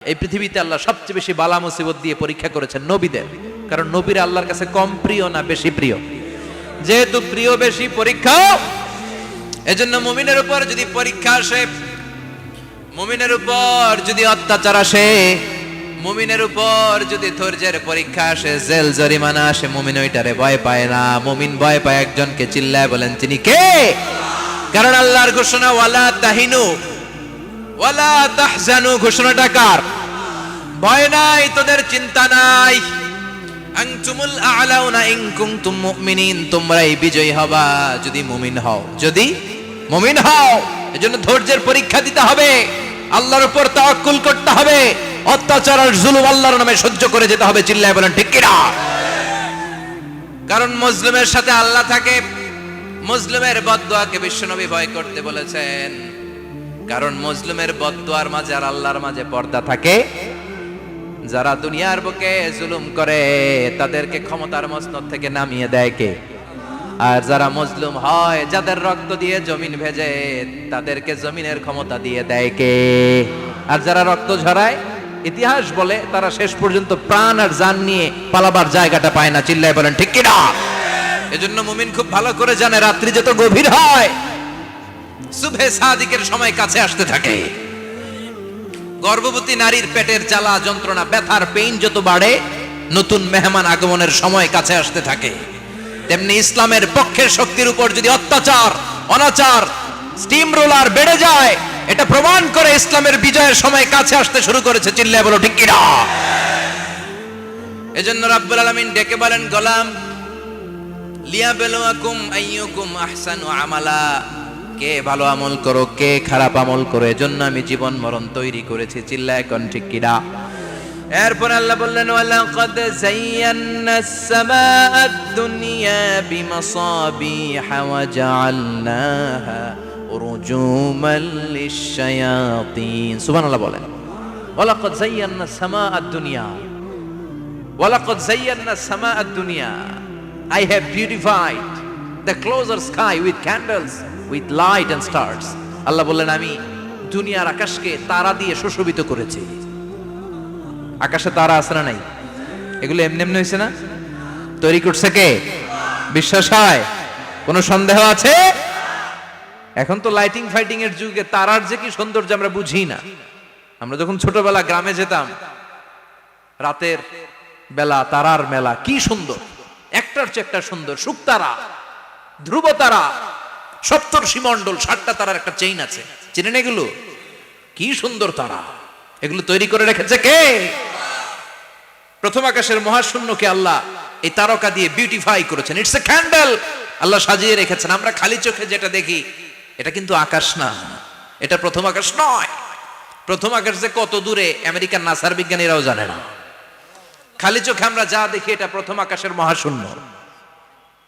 এই পৃথিবীতে আল্লাহ সবচেয়ে বেশি বালা মুসিবত দিয়ে পরীক্ষা করেছেন নবীদের। কারণ নবীরা আল্লাহর কাছে কম প্রিয় না বেশি প্রিয়? যেহেতু প্রিয় বেশি পরীক্ষা, এজন্য মুমিনের উপর যদি পরীক্ষা আসে, মুমিনের উপর যদি অত্যাচার আসে, মুমিনের উপর যদি ধৈর্যের পরীক্ষা আসে, জেল, জরিমানা আসে, মুমিন ওইটারে ভয় পায় না। মুমিন ভয় পায় একজনকে চিল্লায় বলেন, তিনি কে? কারণ আল্লাহর ঘোষণা, ওয়ালা তাহিনু। ওয়ালা ঘোষণাটা কার? ভয় নাই, তোদের চিন্তা নাই। বিজয়ী হবা যদি মুমিন হও। যদি মুমিন হও ধৈর্যের পরীক্ষা দিতে হবে। আল্লাহর উপর তাওয়াক্কুল করতে হবে। অত্যাচার আর জুলুম আল্লাহর নামে সহ্য করে যেতে হবে, চিল্লায় বলেন, ঠিক কিনা? কারণ মুসলিমের সাথে আল্লাহ থাকে। মুসলিমের বদদোয়াকে বিশ্বনবী ভয় করতে বলেছেন। কারণ মুসলিমের বদদোয়ার মাঝে আর আল্লাহর মাঝে পর্দা থাকে। যারা দুনিয়ার বুকে জুলুম করে, তাদেরকে ক্ষমতার মসনদ থেকে নামিয়ে দেয় কে? আর যারা মজলুম হয়, যাদের রক্ত দিয়ে জমিন ভেজে, তাদেরকে জমিনের ক্ষমতা দিয়ে দেয় কে? আর যারা রক্ত ঝরায়, ইতিহাস বলে তারা শেষ পর্যন্ত প্রাণ আর জান নিয়ে পালাবার জায়গাটা পায় না। চিল্লায় বলেন, ঠিক কিনা? এজন্য মুমিন খুব ভালো করে জানে, রাত্রি যত গভীর হয় সুবহে সাদিকের সময় কাছে আসতে থাকে। গর্ভবতী নারীর পেটের জ্বালা, যন্ত্রণা, ব্যথার পেইন যত বাড়ে, নতুন মেহমান আগমনের সময় কাছে আসতে থাকে। তেমনি ইসলামের পক্ষের শক্তির উপর যদি অত্যাচার, অনাচার স্টিম রোলার বেড়ে যায়, এটা প্রমাণ করে ইসলামের বিজয়ের সময় কাছে আসতে শুরু করেছে। চিল্লায় বলো, ঠিক কিনা? এজন্য রাব্বুল আলামিন ডেকে বলেন, গোলাম লিয়া বেলুয়াকুম আইয়ুকুম আহসানু আমালা। কে ভালো আমল করো কে খারাপ আমল করো এজন্য আমি জীবন মরণ তৈরি করেছি চিল্লা এখন ঠিক কিনা এরপর আল্লাহ বললেন ওয়ালাকাদ যায়্যানা সামাআদ দুনিয়া বিমাসাবিহা ওয়া জাআলনাহা রুজুমান লিশ-শায়াতিন। সুবহানাল্লাহ বলেন ওয়ালাকাদ যায়্যানা সামাআদ দুনিয়া ওয়ালাকাদ যায়্যানা সামাআদ দুনিয়া I have beautified the closer sky with candles, with light and stars. Allah বললেন, আমি দুনিয়ার আকাশকে তারা দিয়ে সুশোভিত করেছি। আকাশে তারা আছে না নাই? এগুলো এমনি এমনি হয়েছে না? তৈরি করছে কে? বিশ্বাস হয়? কোনো সন্দেহ আছে? এখন তো লাইটিং ফাইটিং এর যুগে তারার যে কি সৌন্দর্য আমরা বুঝি না। আমরা যখন ছোটবেলা গ্রামে যেতাম, রাতের বেলা, তারার মেলা, কি সুন্দর। একটার চেয়ে একটা সুন্দর, শুকতারা ধ্রুব তারা সপ্তর সীমণ্ডল ষাটটা তারার একটা চেইন আছে। চেনেন এগুলো? কি সুন্দর তারা। এগুলো তৈরি করে রেখেছে কে? প্রথম আকাশের মহাশূন্যকে আল্লাহ এই তারকা দিয়ে বিউটিফাই করেছেন। ইটস এ ক্যান্ডেল আল্লাহ সাজিয়ে রেখেছেন। আমরা খালি চোখে যেটা দেখি, এটা কিন্তু আকাশ না। এটা প্রথম আকাশ নয়। প্রথম আকাশ যে কত দূরে, আমেরিকার নাসার বিজ্ঞানীরাও জানে না। খালি চোখে আমরা যা দেখি, এটা প্রথম আকাশের মহাশূন্য।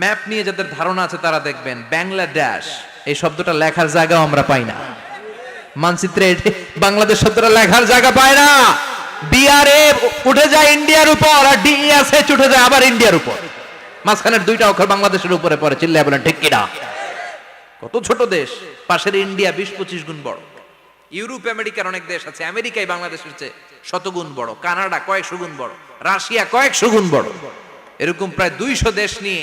ম্যাপ নিয়ে যাদের ধারণা আছে তারা দেখবেন, বাংলাদেশ। এই শব্দটা লেখার জায়গাও আমরা পাই না। মানচিত্রে বাংলাদেশ শব্দটা লেখার জায়গা পায় না। ডিআরএ উঠে যায় ইন্ডিয়ার উপর আর ডিএসএচ উঠে যায় আবার ইন্ডিয়ার উপর। মাঝখানের দুইটা অক্ষর বাংলাদেশের উপরে পড়ে, চিল্লায় বলেন, ঠিক কিনা? কত ছোট দেশ, পাশের ইন্ডিয়া বিশ পঁচিশ গুণ বড়। ইউরোপ, আমেরিকার অনেক দেশ আছে আমেরিকায় বাংলাদেশের চেয়ে শতগুণ বড়, কানাডা কয়েকশো গুণ বড়, রাশিয়া কয়েকশো গুণ বড়। এরকম প্রায় দুইশো দেশ নিয়ে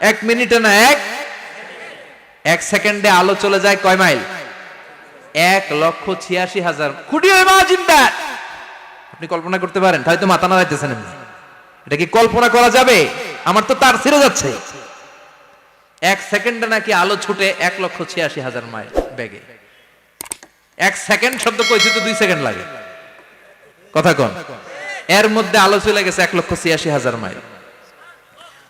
এক মিনিটে না, এক? এক সেকেন্ডে আলো চলে যায় কয় মাইল? এক লক্ষ ছিয়াশি হাজার। খুঁটি আপনি কল্পনা করতে পারেন, হয়তো মাথা না যাইতেছেন এটা কি কল্পনা করা যাবে? আমার তো তার ছেড়ে যাচ্ছে। এক সেকেন্ডে নাকি আলো ছুটে এক লক্ষ ছিয়াশি হাজার মাইল ব্যাগে এক সেকেন্ড শব্দ কইছি তো দুই সেকেন্ড লাগে। কথা কন। এর মধ্যে আলো চলে গেছে এক লক্ষ ছিয়াশি হাজার মাইল।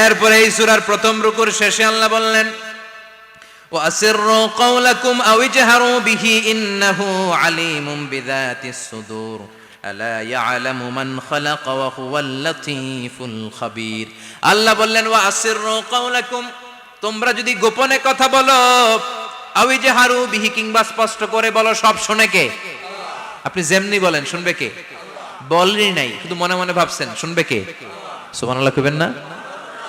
এরপরে এই সূরার প্রথম রুকুর শেষে আল্লাহ বললেন وأسروا قولكم أو اجهروا به إنه عليم بذات الصدور ألا يعلم من خلق وهو اللطيف الخبير আল্লাহ বললেন وأسروا قولكم তোমরা যদি গোপনে কথা বলো আও ইজহারু বিহি কিংবা স্পষ্ট করে বলো সব শুনে কে আপনি যেমনি বলেন শুনবে কে বলেনই নাই শুধু মনে মনে ভাবছেন শুনবে কে সুবহানাল্লাহ কইবেন না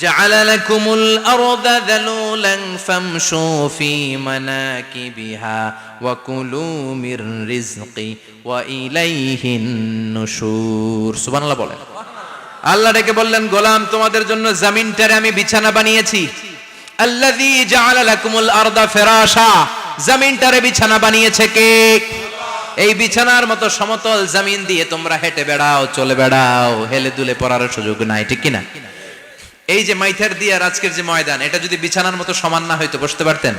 جعل لكم الأرض ذلولا فامشوا في مناكبها وكلوا من رزقي وإليه النشور سبحان الله বলেন আল্লাহ ডেকে বললেন গোলাম তোমাদের জন্য জমিনটারে আমি বিছানা বানিয়েছি আল্লাযী জাআলা লাকুমুল আরদা ফিরাশা জমিনটারে বিছানা বানিয়েছে কে এই বিছানার মতো সমতল জমিন দিয়ে তোমরা হেঁটে বেড়াও চলে বেড়াও হেলে দুলে পড়ার সুযোগ নাই ঠিক কিনা এই যে মাইথার দিয়ার আজকের যে ময়দান, এটা যদি বিছানার মতো সমান না হয়তো বসতে পারতেন?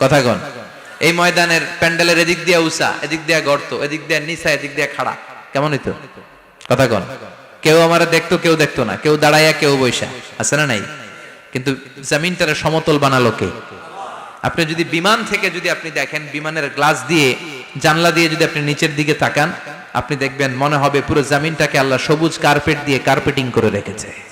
কথা কন। এই ময়দানের প্যান্ডেলের এদিক দিয়ে উষা, এদিক দিয়ে গর্ত, এদিক দিয়ে নিচা, এদিক দিয়ে খাড়া। কেমন হইতো? কথা কন। কেউ আমার দেখতো, কেউ দেখতো না। কেউ দাঁড়াইয়া, কেউ বৈশা আছে না নাই? কিন্তু জমিনটারে সমতল বানালো কে? আপনি যদি বিমান থেকে যদি আপনি দেখেন, বিমানের গ্লাস দিয়ে, জানলা দিয়ে যদি আপনি নিচের দিকে তাকান, আপনি দেখবেন মনে হবে পুরো জমিনটাকে আল্লাহ সবুজ কার্পেট দিয়ে কার্পেটিং করে রেখেছে।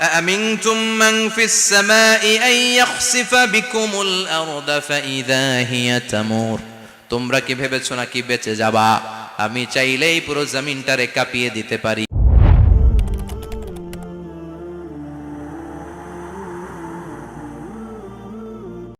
أأمنتم من في السماء أن يخسف بكم الأرض فإذا هي تمور তোমরা কি ভেবেছো নাকি বেঁচে যাবা আমি চাইলেই পুরো জমিনটারে কাঁপিয়ে দিতে পারি